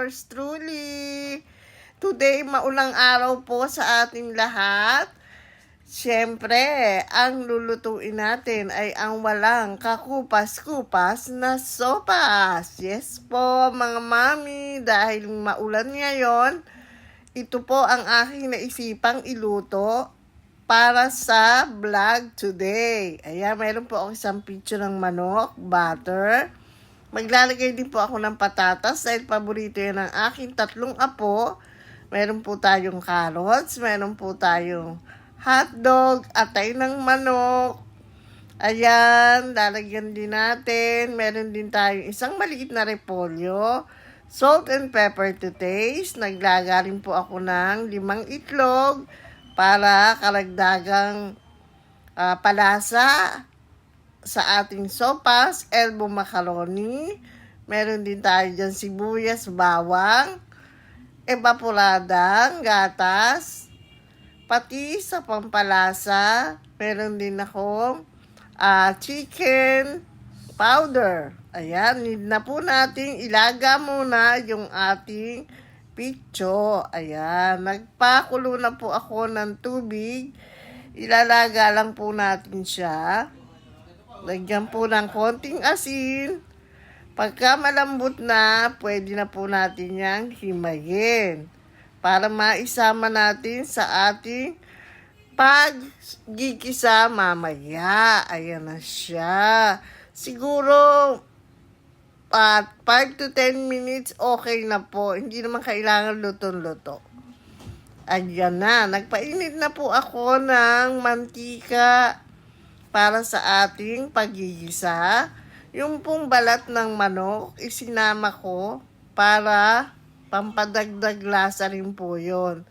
yours truly. Today, maulang araw po sa ating lahat. Siyempre, ang lulutuin natin ay ang walang kakupas-kupas na sopas. Yes po, mga mami, dahil maulan ngayon, ito po ang aking naisipang iluto para sa vlog today. Ayan, mayroon po ako isang picture ng manok, butter. Maglalagay din po ako ng patatas dahil paborito yan ng aking tatlong apo. Meron po tayong carrots, meron po tayong hotdog, atay ng manok. Ayan, lalagyan din natin. Meron din tayong isang maliit na repolyo. Salt and pepper to taste. Naglaga rin po ako ng limang itlog para karagdagang ah, palasa sa ating sopas, elbow macaroni. Meron din tayo dyan sibuyas, bawang, evaporadang, gatas, pati sa pampalasa, meron din ako ah, chicken powder. Ayan, need na po nating ilaga muna yung ating picho. Ayan, nagpakulo na po ako ng tubig. Ilalaga lang po natin siya. Lagyan po ng konting asin. Pagka malambot na, pwede na po natin yang himayin. Para maisama natin sa ating paggigisa mamaya. Ayan na siya. Siguro, at 5 to 10 minutes, okay na po. Hindi naman kailangan lutong-luto. Ayan na. Nagpainit na po ako ng mantika para sa ating pagigisa. Yung pong balat ng manok, isinama ko para pampadagdag lasa rin po yun.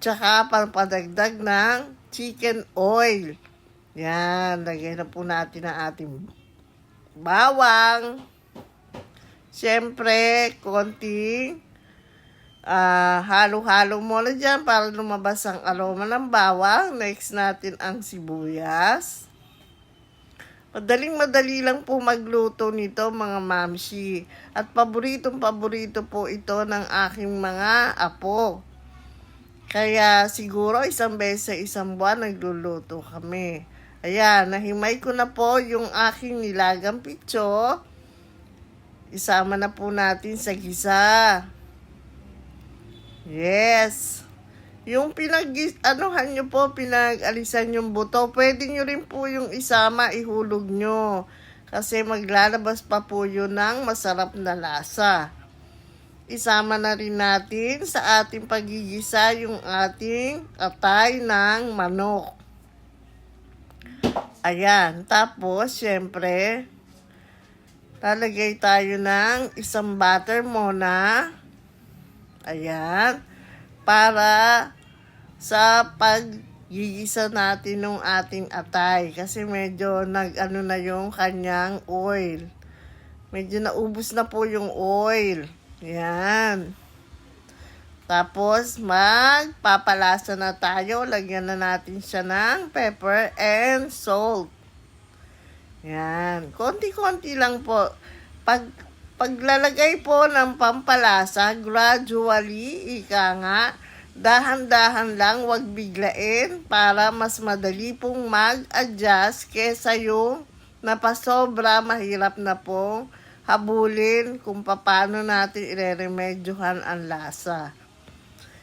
Tsaka pampadagdag ng chicken oil. Yan, lagay na po natin ang ating bawang. Siyempre, konting ah halo-halo muna dyan para lumabas ang aroma ng bawang. Next natin ang sibuyas. Madaling madali lang po magluto nito mga mamsi. At paboritong paborito po ito ng aking mga apo. Kaya siguro isang beses sa isang buwan nagluluto kami. Ayan, nahimay ko na po yung aking nilagang pitso. Isama na po natin sa gisa. Yes. Yung pinag anuhan nyo po, pinag-alisan yung buto, pwede nyo rin po yung isama, ihulog nyo. Kasi maglalabas pa po yun ng masarap na lasa. Isama na rin natin sa ating pagigisa yung ating atay ng manok. Ayan. Tapos, syempre, lalagay tayo ng isang butter muna. Ayan. Para sa paggigisa natin ng ating atay. Kasi medyo nag-ano na yung kanyang oil. Medyo naubos na po yung oil. Ayan. Tapos, magpapalasa na tayo. Lagyan na natin siya ng pepper and salt. Yan. Konti-konti lang po. Pag, paglalagay po ng pampalasa, gradually, ika nga, dahan-dahan lang, wag biglain para mas madali pong mag-adjust kesa yung napasobra, mahirap na pong habulin kung paano natin ireremedyohan ang lasa.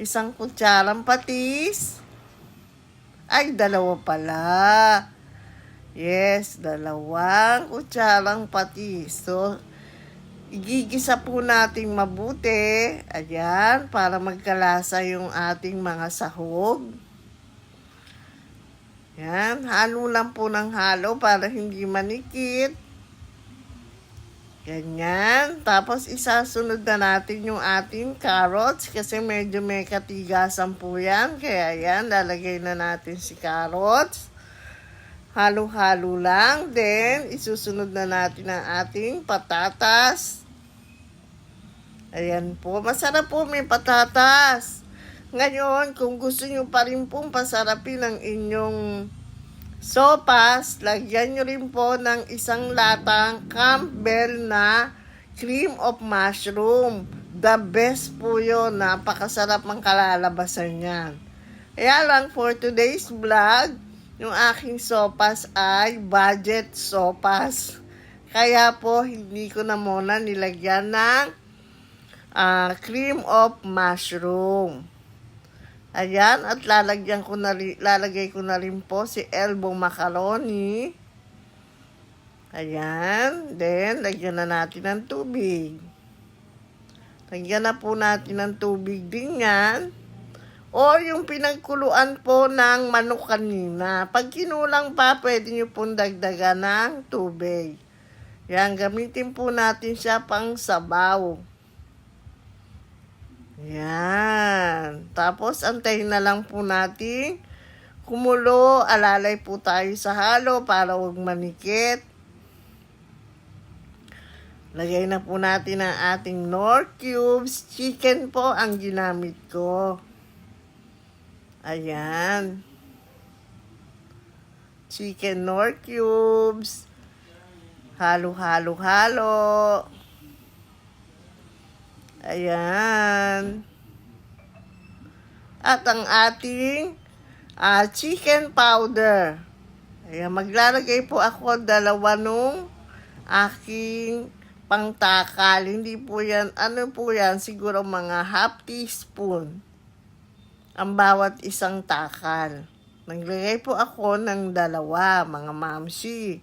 Isang kutsarang patis. Ay, dalawa pala. Yes, dalawang kutsarang patis. So, igigisa po natin mabuti. Ayan, para magkalasa yung ating mga sahog. Yan, halo lang po ng halo para hindi manikit. Ganyan. Tapos isasunod na natin yung ating carrots kasi medyo may katigasan po yan. Kaya yan, lalagay na natin si carrots. Halo-halo lang. Then, isusunod na natin ang ating patatas. Ayan po. Masarap po may patatas. Ngayon, kung gusto nyo pa rin pong pasarapin ang inyong sopas, lagyan nyo rin po ng isang latang Campbell na cream of mushroom The best po yun. Napakasarap ang kalalabasan niyan. Kaya lang, for today's vlog, yung aking sopas ay budget sopas. Kaya po, hindi ko na muna nilagyan ng ah, cream of mushroom. Ayan, at lalagyan ko na rin, lalagay ko na rin po si elbow macaroni. Ayan, then lagyan na natin ng tubig. Lagyan na po natin ng tubig din yan. O yung pinagkuluan po ng manok kanina. Pag kinulang pa, pwede nyo pong dagdagan ng tubig. Yan, gamitin po natin siya pang sabaw. Yan. Tapos, antayin na lang po natin. Kumulo, alalay po tayo sa halo para huwag manikit. Lagay na po natin ang ating Nor Cubes. Chicken po ang ginamit ko. Ayan. Chicken Nor Cubes. Halo, halo, halo. Ayan. At ang ating ah, chicken powder. Ayan, maglalagay po ako dalawa nung aking pangtakal. Hindi po yan, ano po yan, siguro mga half teaspoon ang bawat isang takal. Naglagay po ako ng dalawa, mga mamsi.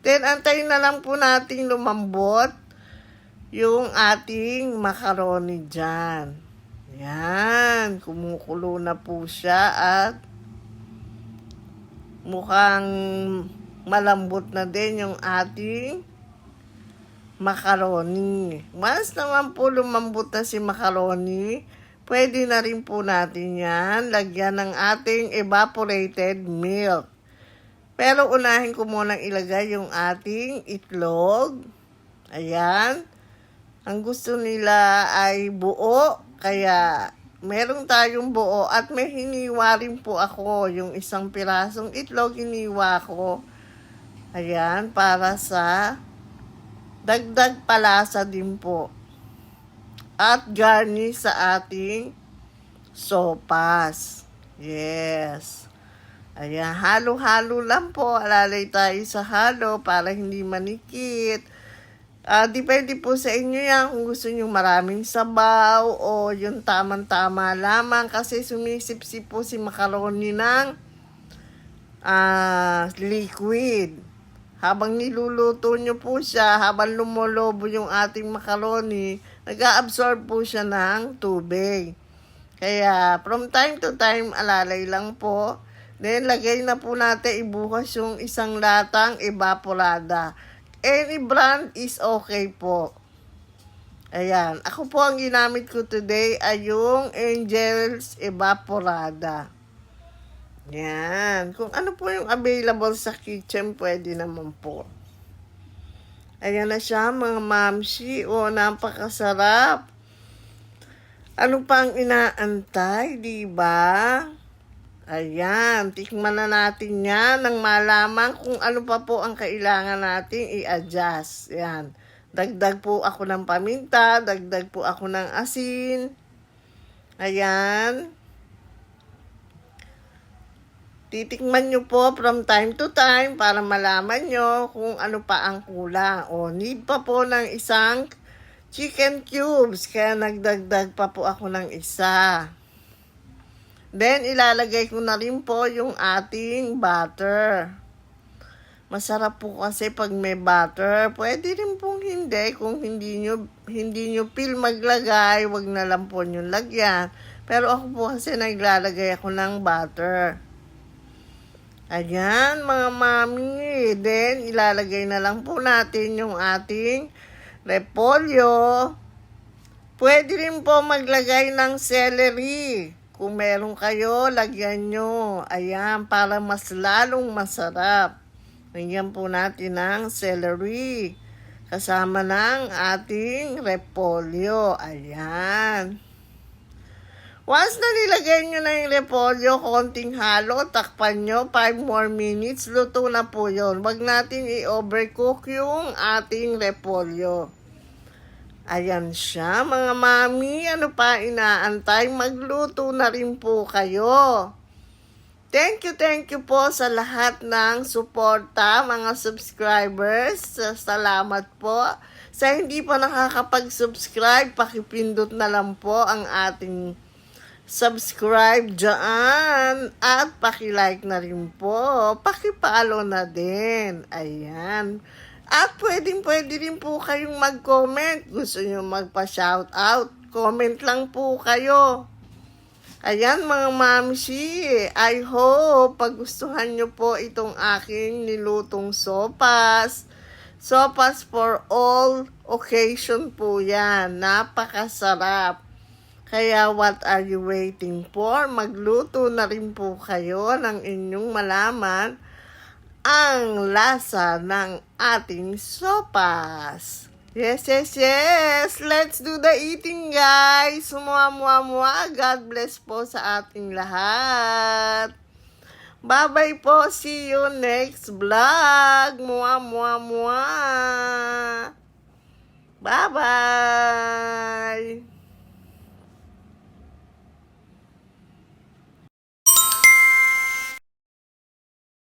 Then, antayin na lang po natin lumambot yung ating macaroni dyan. Yan, kumukulo na po siya at mukhang malambot na din yung ating macaroni. Once naman po lumambot na si macaroni, pwede na rin po natin yan lagyan ng ating evaporated milk. Pero unahin ko munang ilagay yung ating itlog. Ayan. Ang gusto nila ay buo, kaya meron tayong buo at may hiniwa rin po ako. Yung isang pirasong itlog, hiniwa ko. Ayan, para sa dagdag palasa din po. At garnish sa ating sopas. Yes. Ayan, halo-halo lang po. Alalay tayo sa halo para hindi manikit. Ah, depende po sa inyo yan kung gusto nyo maraming sabaw o yung tamang-tama lamang kasi sumisip-sip po si macaroni ng ah, liquid. Habang niluluto nyo po siya, habang lumolobo yung ating macaroni, nag-absorb po siya ng tubig. Kaya, from time to time, alalay lang po. Then, lagay na po natin ibukas yung isang latang evaporada. Any brand is okay po. Ayan. Ako po ang ginamit ko today ay yung Angels Evaporada. Yan. Kung ano po yung available sa kitchen, pwede naman po. Ayan na siya, mga mamsi. O, napakasarap. Ano pa ang inaantay, di ba? Ayan, tikman na natin yan nang malaman kung ano pa po ang kailangan nating i-adjust. Yan. Dagdag po ako ng paminta, dagdag po ako ng asin. Ayan. Titikman nyo po from time to time para malaman nyo kung ano pa ang kulang. O, need pa po ng isang chicken cubes. Kaya nagdagdag pa po ako ng isa. Then, ilalagay ko na rin po yung ating butter. Masarap po kasi pag may butter. Pwede rin pong hindi. Kung hindi nyo, hindi nyo feel maglagay, wag na lang po nyo lagyan. Pero ako po kasi naglalagay ako ng butter. Ayan, mga mami. Then, ilalagay na lang po natin yung ating repolyo. Pwede rin po maglagay ng celery. Kung meron kayo, lagyan nyo. Ayan, para mas lalong masarap. Lagyan po natin ng celery. Kasama ng ating repolyo. Ayan. Once na nilagay nyo na yung repolyo, konting halo, takpan nyo, 5 more minutes, luto na po yun. Huwag natin i-overcook yung ating repolyo. Ayan siya, mga mami. Ano pa inaantay? Magluto na rin po kayo. Thank you, thank you po sa lahat ng suporta, mga subscribers. Salamat po. Sa hindi pa nakakapag-subscribe, pakipindot na lang po ang ating subscribe dyan. At pakilike na rin po. Pakipalo na din. Ayan. At pwedeng pwede rin po kayong mag-comment. Gusto nyo magpa-shoutout. Comment lang po kayo. Ayan mga mamsi, I hope pagustuhan nyo po itong aking nilutong sopas. Sopas for all occasion po yan. Napakasarap. Kaya what are you waiting for? Magluto na rin po kayo ng inyong malaman ang lasa ng ating sopas. Yes, yes, yes. Let's do the eating, guys. Mua. God bless po sa ating lahat. Bye-bye po. See you next vlog. Mua. Bye-bye.